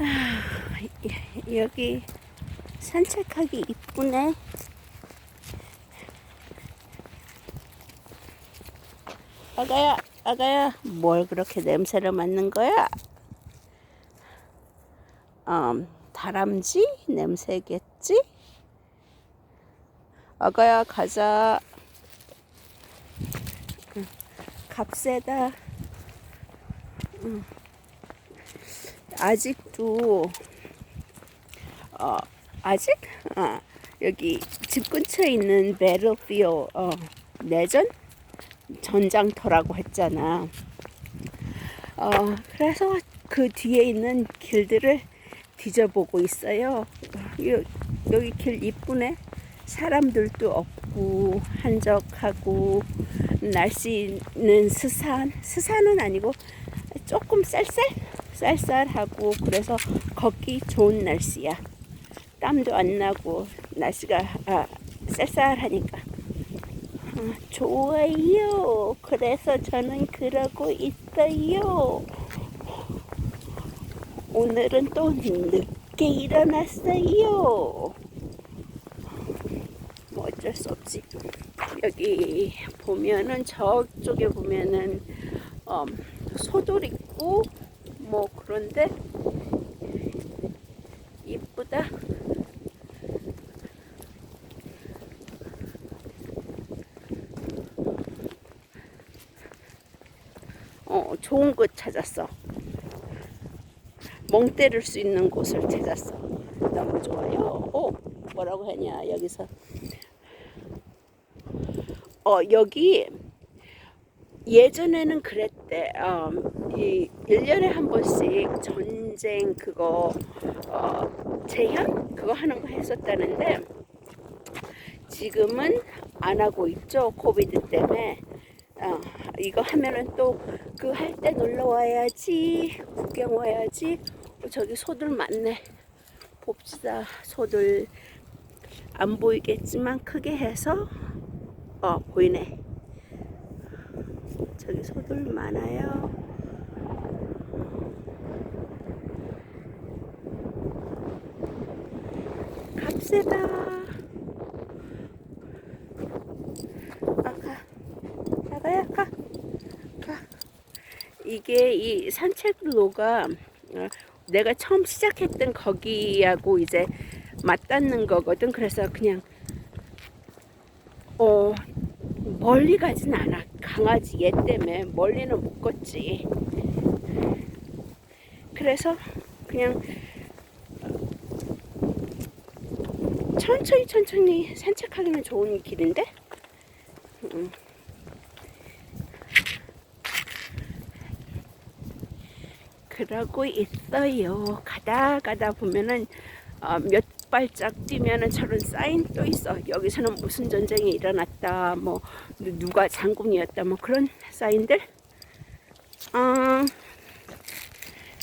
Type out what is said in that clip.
아, 여기 산책하기 이쁘네. 아가야, 아가야, 뭘 그렇게 냄새를 맡는 거야? 음, 다람쥐 냄새겠지? 아가야, 가자. 응, 값세다. 응. 아직도 어 아직 어, 여기 집 근처에 있는 배틀필 어, 내전 전장터라고 했잖아. 어 그래서 그 뒤에 있는 길들을 뒤져보고 있어요. 여, 여기 길 이쁘네. 사람들도 없고 한적하고 날씨는 스산 스산은 아니고 조금 쌀쌀 쌀쌀하고 그래서 걷기 좋은 날씨야. 땀도 안 나고 날씨가 아, 쌀쌀하니까 아, 좋아요. 그래서 저는 그러고 있어요. 오늘은 또 늦게 일어났어요. 뭐 어쩔 수 없지. 여기 보면은 저쪽에 보면은 음, 소돌 있고 뭐 그런데 이쁘다. 어, 좋은 곳 찾았어. 멍 때릴 수 있는 곳을 찾았어. 너무 좋아요. 오, 뭐라고 하냐, 여기서. 어, 여기 예전에는 그랬대. 어, 이 1년에 한 번씩 전쟁 그거 어, 재현 그거 하는 거 했었다는데 지금은 안 하고 있죠. 코비드 때문에. 어, 이거 하면은 또 그 할 때 놀러 와야지 구경 와야지 어, 저기 소들 많네 봅시다 소들 안 보이겠지만 크게 해서 어 보이네 저기 소들 많아요 가. 가. 이게 이 산책로가 어, 내가 처음 시작했던 거기하고 이제 맞닿는 거거든. 그래서 그냥 어 멀리 가진 않아. 강아지 얘 때문에 멀리는 못 걷지. 그래서 그냥 천천히 천천히 산책하기는 좋은 길인데. 음. 그러고 있어요. 가다 가다 보면은 어, 몇 발짝 뛰면은 저런 사인 또 있어. 여기서는 무슨 전쟁이 일어났다. 뭐 누가 장군이었다. 뭐 그런 사인들. 어,